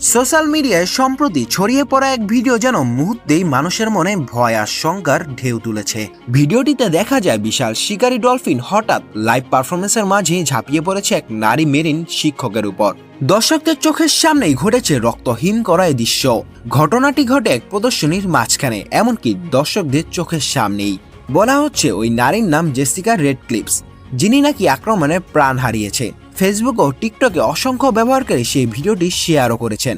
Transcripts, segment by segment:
Social মিডিয়ায় সম্প্রতি ছড়িয়ে পড়া এক ভিডিও যেন মুহূর্তেই মানুষের মনে ভয় আর শঙ্কার ঢেউ তুলেছে। ভিডিওটিতে দেখা যায় বিশাল শিকারী ডলফিন হঠাৎ লাইভ পারফরমেন্সের মাঝে ঝাঁপিয়ে পড়েছে এক নারী মেরিন শিক্ষকের উপর। দর্শকদের চোখের সামনেই ঘটেছে রক্তহীন করা এই দৃশ্য। ঘটনাটি ঘটে এক প্রদর্শনীর মাঝখানে, এমনকি দর্শকদের চোখের সামনেই। বলা হচ্ছে ওই নারীর নাম জেসিকা রেড ক্লিপস যিনি নাকি আক্রমণে প্রাণ হারিয়েছে। ফেসবুক ও টিকটকে অসংখ্য ব্যবহারকারী সেই ভিডিওটি শেয়ারও করেছেন।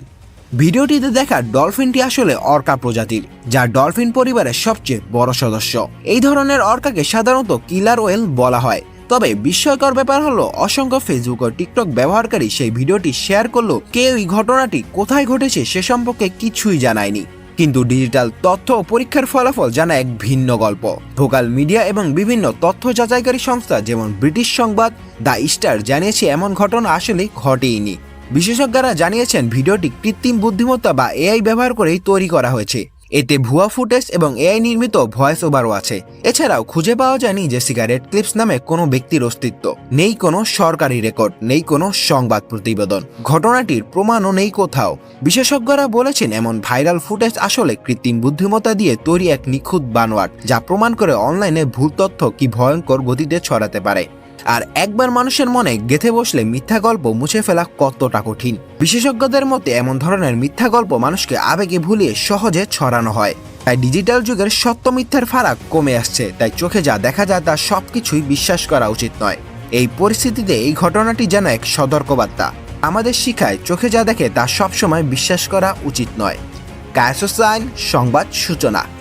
ভিডিওটিতে দেখা ডলফিনটি আসলে অর্কা প্রজাতির, যা ডলফিন পরিবারের সবচেয়ে বড় সদস্য। এই ধরনের অর্কাকে সাধারণত কিলার ওয়েল বলা হয়। তবে বিস্ময়কর ব্যাপার হলো, অসংখ্য ফেসবুক ও টিকটক ব্যবহারকারী সেই ভিডিওটি শেয়ার করল কেউ এই ঘটনাটি কোথায় ঘটেছে সে সম্পর্কে কিছুই জানায়নি। কিন্তু ডিজিটাল তথ্য পরীক্ষার ফলাফল জানা এক ভিন্ন গল্প। ভোকাল মিডিয়া এবং বিভিন্ন তথ্য যাচাইকারী সংস্থা, যেমন ব্রিটিশ সংবাদ, দ্য স্টার জানিয়েছে এমন ঘটনা আসলে ঘটেইনি। বিশেষজ্ঞরা জানিয়েছেন, ভিডিওটি কৃত্রিম বুদ্ধিমত্তা বা এআই ব্যবহার করেই তৈরি করা হয়েছে। এতে ভুয়া ফুটেজ এবং এআই নির্মিত ভয়েস ওভারও আছে। এছাড়াও খুঁজে পাওয়া যায়নি যে সিগারেট ক্লিপস নামে কোনো ব্যক্তির অস্তিত্ব। নেই কোনো সরকারি রেকর্ড, নেই কোনো সংবাদ প্রতিবেদন। ঘটনাটির প্রমাণও নেই কোথাও। বিশেষজ্ঞরা বলেছেন এমন ভাইরাল ফুটেজ আসলে কৃত্রিম বুদ্ধিমত্তা দিয়ে তৈরি এক নিখুঁত বানোয়াট, যা প্রমাণ করে অনলাইনে ভুল তথ্য কি ভয়ঙ্কর গতিতে ছড়াতে পারে। আর একবার মানুষের মনে গেথে বসলে মিথ্যা গল্প মুছে ফেলা কতটা কঠিন। বিশেষজ্ঞদের মতে এমন ধরনের মিথ্যা গল্প মানুষকে আবেগে ভুলিয়ে সহজে ছড়ানো হয়। তাই ডিজিটাল যুগের সত্য মিথ্যার ফারাক কমে আসছে, তাই চোখে যা দেখা যায় তা সবকিছুই বিশ্বাস করা উচিত নয়। এই পরিস্থিতিতে এই ঘটনাটি যেন এক সতর্কবার্তা। আমাদের শিখায় চোখে যা দেখে তা সবসময় বিশ্বাস করা উচিত নয়। কায়াসোসাইন, সংবাদ সূচনা।